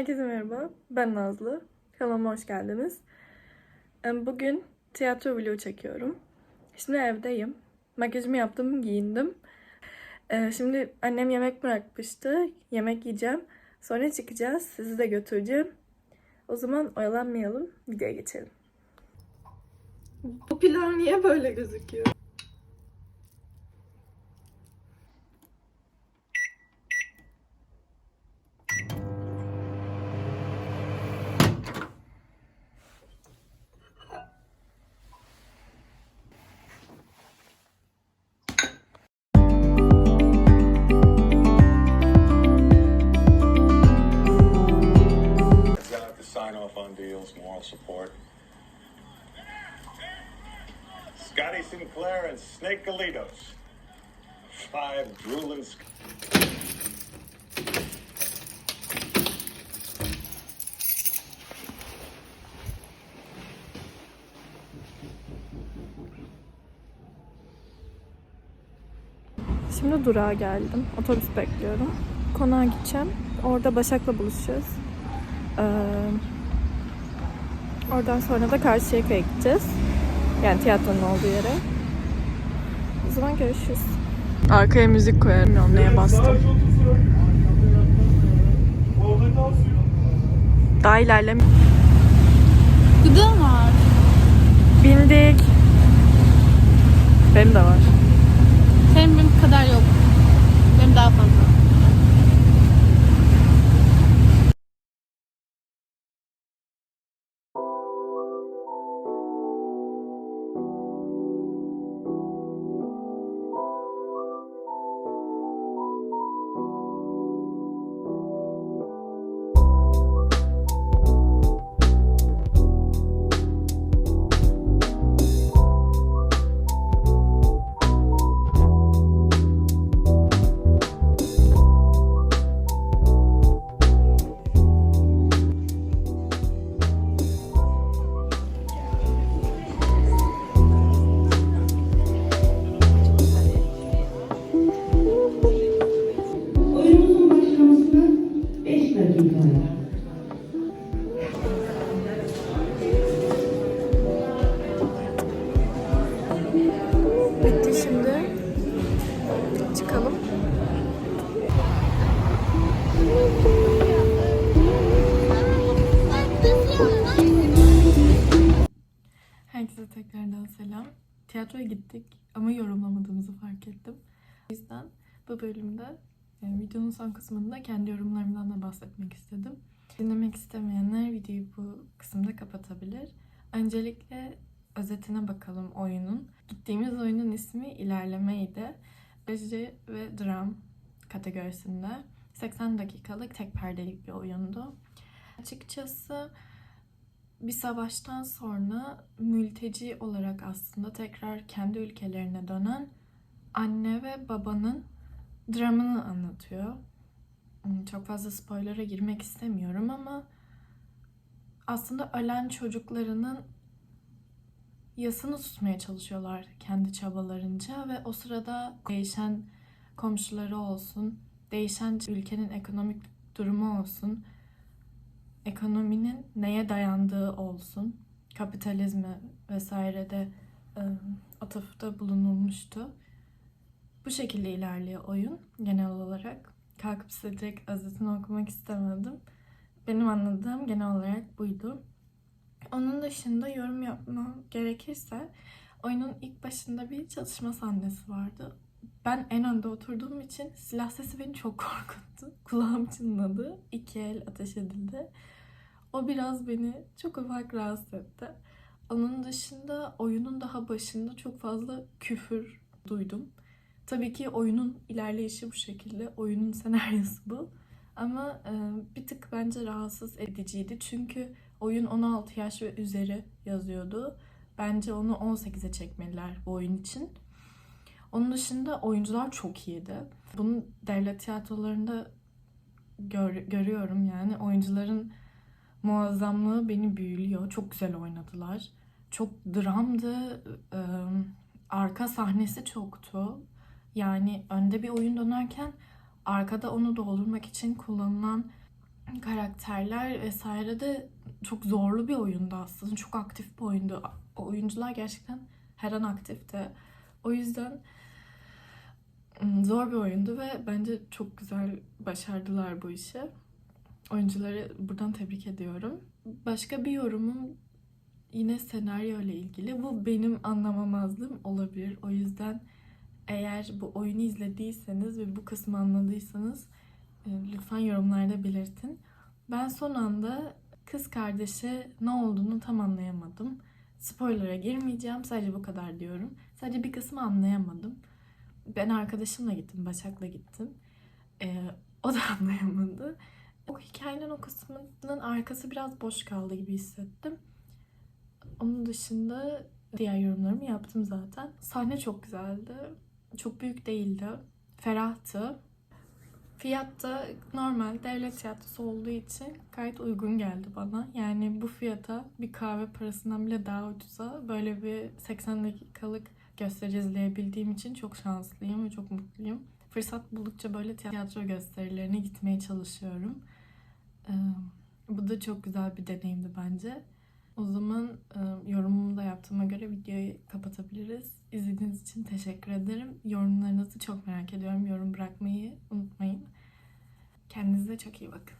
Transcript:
Herkese merhaba. Ben Nazlı. Kanalıma hoş geldiniz. Bugün tiyatro vlogu çekiyorum. Şimdi evdeyim. Makyajımı yaptım, giyindim. Ee, Şimdi annem yemek bırakmıştı. Yemek yiyeceğim. Sonra çıkacağız. Sizi de götüreceğim. O zaman oyalanmayalım. Videoya geçelim. Bu pilav niye böyle gözüküyor? Scotty Sinclair and Snake Galitos. Five drooling. Şimdi durağa geldim. Otobüs bekliyorum. Konağa gideceğim. Orada Başak'la buluşacağız. Ee, oradan sonra da Karşıyaka'ya gideceğiz. Yani tiyatronun olduğu yere. O zaman görüşürüz. Arkaya müzik koyarım. Onlaya bastım. Daha ilerlem. Gıda var. Bindik. Benim de var. Senin benim kadar yok. Benim daha fazla. Çıkalım. Herkese tekrardan selam. Tiyatroya gittik ama yorumlamadığımızı fark ettim. O yüzden bu bölümde yani videonun son kısmında kendi yorumlarımdan da bahsetmek istedim. Dinlemek istemeyenler videoyu bu kısımda kapatabilir. Öncelikle özetine bakalım oyunun. Gittiğimiz oyunun ismi İlerlemeydi. Reji ve dram kategorisinde 80 dakikalık tek perdelik bir oyundu. Açıkçası bir savaştan sonra mülteci olarak aslında tekrar kendi ülkelerine dönen anne ve babanın dramını anlatıyor. Hmm, Çok fazla spoiler'a girmek istemiyorum ama aslında ölen çocuklarının yasını tutmaya çalışıyorlar kendi çabalarınca ve o sırada değişen komşuları olsun, değişen ülkenin ekonomik durumu olsun, ekonominin neye dayandığı olsun, kapitalizme vesairede e, atıfta bulunulmuştu. Bu şekilde ilerliyor oyun genel olarak. Kalkıp size direkt özetini okumak istemedim. Benim anladığım genel olarak buydu. Onun dışında yorum yapmam gerekirse oyunun ilk başında bir çatışma sahnesi vardı. Ben en önde oturduğum için silah sesi beni çok korkuttu. Kulağım çınladı. İki el ateş edildi. O biraz beni çok ufak rahatsız etti. Onun dışında oyunun daha başında çok fazla küfür duydum. Tabii ki oyunun ilerleyişi bu şekilde. Oyunun senaryosu bu. Ama bir tık bence rahatsız ediciydi. Çünkü oyun 16 yaş ve üzeri yazıyordu. Bence onu 18'e çekmeliler bu oyun için. Onun dışında oyuncular çok iyiydi. Bunu devlet tiyatrolarında gör- görüyorum yani. Oyuncuların muazzamlığı beni büyülüyor. Çok güzel oynadılar. Çok dramdı. arka sahnesi çoktu. Yani önde bir oyun dönerken arkada onu doldurmak için kullanılan karakterler vesaire de çok zorlu bir oyundu aslında. Çok aktif bir oyundu. O oyuncular gerçekten her an aktifti. O yüzden zor bir oyundu ve bence çok güzel başardılar bu işi. Oyuncuları buradan tebrik ediyorum. Başka bir yorumum yine senaryo ile ilgili. Bu benim anlamamazlığım olabilir. O yüzden eğer bu oyunu izlediyseniz ve bu kısmı anladıysanız lütfen yorumlarda belirtin. Ben son anda kız kardeşe ne olduğunu tam anlayamadım. Spoiler'a girmeyeceğim. Sadece bu kadar diyorum. Sadece bir kısmı anlayamadım. Ben arkadaşımla gittim. Başak'la gittim. E, o da anlayamadı. O hikayenin o kısmının arkası biraz boş kaldı gibi hissettim. Onun dışında diğer yorumlarımı yaptım zaten. Sahne çok güzeldi. Çok büyük değildi. Ferahtı. Fiyat da normal devlet tiyatrosu olduğu için gayet uygun geldi bana. Yani bu fiyata bir kahve parasından bile daha ucuza böyle bir 80 dakikalık gösteri izleyebildiğim için çok şanslıyım ve çok mutluyum. Fırsat buldukça böyle tiyatro gösterilerine gitmeye çalışıyorum. Ee, bu da çok güzel bir deneyimdi bence. O zaman e, yorumumu da yaptığıma göre videoyu kapatabiliriz. İzlediğiniz için teşekkür ederim. Yorumlarınızı çok merak ediyorum. Yorum bırakmayı unutmayın. Kendinize çok iyi bakın.